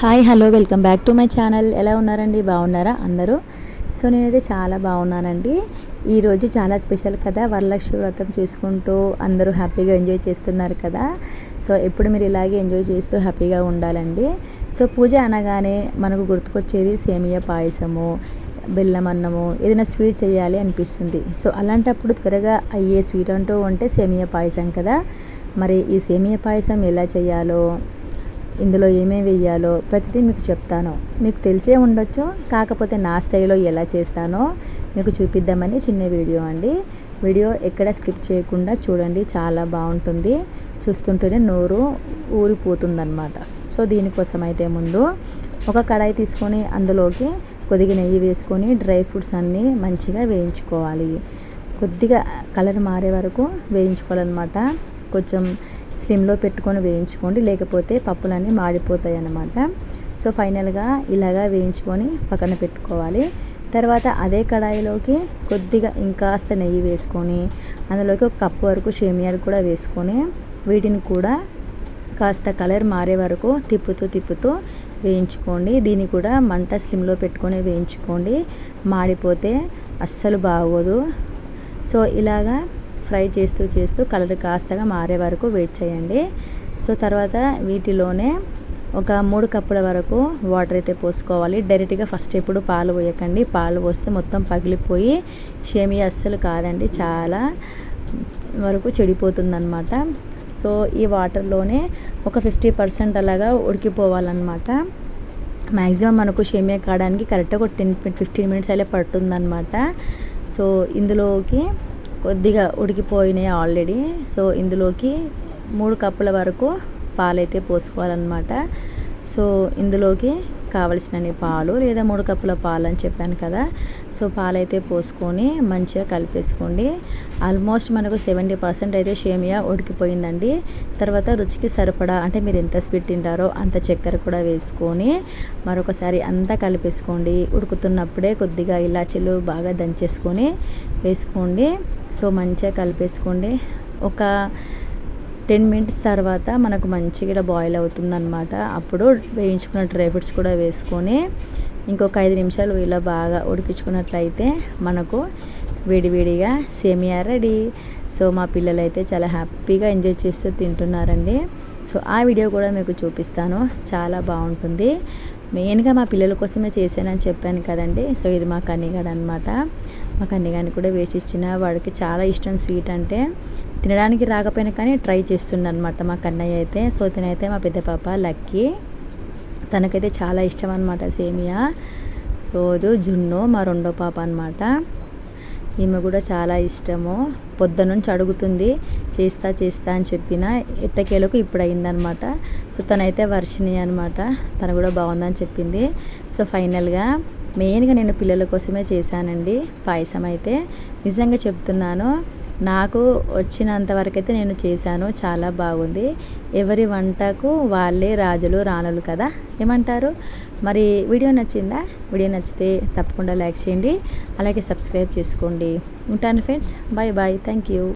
Hi hello welcome back to my channel. ఎలా ఉన్నారండి? బాగున్నారా అందరూ? సో నేనైతే చాలా బాగున్నానండి. ఈరోజు చాలా స్పెషల్ కదా వరలక్ష్మి వ్రతం చేసుకుంటూ అందరూ హ్యాపీగా ఎంజాయ్ చేస్తున్నారు కదా. సో ఎప్పుడు మీరు ఇలాగే ఎంజాయ్ చేస్తూ హ్యాపీగా ఉండాలండి. సో పూజ అనగానే మనకు గుర్తుకొచ్చేది సేమియా పాయసము బెల్లం అన్నము ఏదైనా స్వీట్ చేయాలి అనిపిస్తుంది. సో అలాంటప్పుడు త్వరగా అయ్యే స్వీట్ అంటూ ఉంటే సేమియా పాయసం కదా. మరి ఈ సేమియా పాయసం ఎలా చేయాలో ఇందులో ఏమేమి వేయాలో ప్రతిదీ మీకు చెప్తాను. మీకు తెలిసే ఉండొచ్చు కాకపోతే నా స్టైల్లో ఎలా చేస్తానో మీకు చూపిద్దామని చిన్న వీడియో అండి. వీడియో ఎక్కడ స్కిప్ చేయకుండా చూడండి చాలా బాగుంటుంది. చూస్తుంటేనే నోరు ఊరిపోతుందన్నమాట. సో దీనికోసం అయితే ముందు ఒక కడాయి తీసుకొని అందులోకి కొద్దిగా నెయ్యి వేసుకొని డ్రై ఫ్రూట్స్ అన్నీ మంచిగా వేయించుకోవాలి. కొద్దిగా కలర్ మారే వరకు వేయించుకోవాలన్నమాట. కొంచెం స్లిమ్లో పెట్టుకొని వేయించుకోండి. లేకపోతే పప్పులన్నీ మాడిపోతాయి అన్నమాట సో ఫైనల్గా ఇలాగా వేయించుకొని పక్కన పెట్టుకోవాలి. తర్వాత అదే కడాయిలోకి కొద్దిగా ఇంకాస్త నెయ్యి వేసుకొని అందులోకి ఒక కప్పు వరకు షేమియాలు కూడా వేసుకొని వీటిని కూడా కాస్త కలర్ మారే వరకు తిప్పుతూ తిప్పుతూ వేయించుకోండి. దీన్ని కూడా మంట స్లిమ్లో పెట్టుకొని వేయించుకోండి. మాడిపోతే అస్సలు బాగోదు. సో ఇలాగా ఫ్రై చేస్తూ చేస్తూ కలర్ కాస్తగా మారే వరకు వెయిట్ చేయండి. సో తర్వాత వీటిలోనే ఒక మూడు కప్పుల వరకు వాటర్ అయితే పోసుకోవాలి. డైరెక్ట్గా ఫస్ట్ ఎప్పుడు పాలు పోయకండి. పాలు పోస్తే మొత్తం పగిలిపోయి షేమియా అస్సలు కాదండి. చాలా వరకు చెడిపోతుందన్నమాట. సో ఈ వాటర్లోనే ఒక ఫిఫ్టీ పర్సెంట్ అలాగా ఉడికిపోవాలన్నమాట. మ్యాక్సిమం మనకు షేమియా కావడానికి కరెక్ట్గా ఒక టెన్ ఫిఫ్టీన్ మినిట్స్ అలా పడుతుందన్నమాట. సో ఇందులోకి కొద్దిగా ఉడికిపోయినాయి ఆల్రెడీ సో ఇందులోకి మూడు కప్పుల వరకు పాలైతే పోసుకోవాలన్నమాట. సో ఇందులోకి కావలసినన్ని పాలు లేదా మూడు కప్పుల పాలు అని చెప్పాను కదా. సో పాలైతే పోసుకొని మంచిగా కలిపేసుకోండి. ఆల్మోస్ట్ మనకు సెవెంటీ పర్సెంట్ అయితే షేమియా ఉడికిపోయిందండి. తర్వాత రుచికి సరిపడా అంటే మీరు ఎంత స్పీడ్ తింటారో అంత చక్కెర కూడా వేసుకొని మరొకసారి అంతా కలిపేసుకోండి. ఉడుకుతున్నప్పుడే కొద్దిగా ఇలాచీలు బాగా దంచేసుకొని వేసుకోండి. సో మంచిగా కలిపేసుకోండి. ఒక టెన్ మినిట్స్ తర్వాత మనకు మంచిగా బాయిల్ అవుతుందన్నమాట. అప్పుడు వేయించుకున్న డ్రై ఫ్రూట్స్ కూడా వేసుకొని ఇంకొక ఐదు నిమిషాలు ఇలా బాగా ఉడికించుకున్నట్లయితే మనకు వేడివేడిగా సేమియా రెడీ. సో మా పిల్లలు అయితే చాలా హ్యాపీగా ఎంజాయ్ చేస్తూ తింటున్నారండి. సో ఆ వీడియో కూడా మీకు చూపిస్తాను. చాలా బాగుంటుంది. మెయిన్గా మా పిల్లల కోసమే చేశానని చెప్పాను కదండి. సో ఇది మా కన్నిగాడు అనమాట మా కన్నిగాని కూడా వేసి ఇచ్చిన. వాడికి చాలా ఇష్టం స్వీట్ అంటే. తినడానికి రాకపోయినా కానీ ట్రై చేస్తుండనమాట మా కన్నయ్య అయితే. సో తినైతే మా పెద్ద పాప లక్కీ. తనకైతే చాలా ఇష్టం అనమాట సేమియా. సో ఇది జున్ను మా రెండో పాప అనమాట ఈమె కూడా చాలా ఇష్టము. పొద్దు నుంచి అడుగుతుంది చేస్తా చేస్తా అని చెప్పిన ఎట్టకేలకు ఇప్పుడు అయిందనమాట సో తనైతే వర్షిణి అనమాట. తను కూడా బాగుందని చెప్పింది. సో ఫైనల్గా మెయిన్గా నేను పిల్లల కోసమే చేశానండి పాయసం అయితే. నిజంగా చెప్తున్నాను నాకు వచ్చినంతవరకు అయితే నేను చేశాను. చాలా బాగుంది. ఎవరి వంటకు వాళ్ళే రాజులు రాణులు కదా? ఏమంటారు? మరి వీడియో నచ్చిందా? వీడియో నచ్చితే తప్పకుండా లైక్ చేయండి. అలాగే సబ్స్క్రైబ్ చేసుకోండి. ఉంటాను friends. Bye bye. Thank you.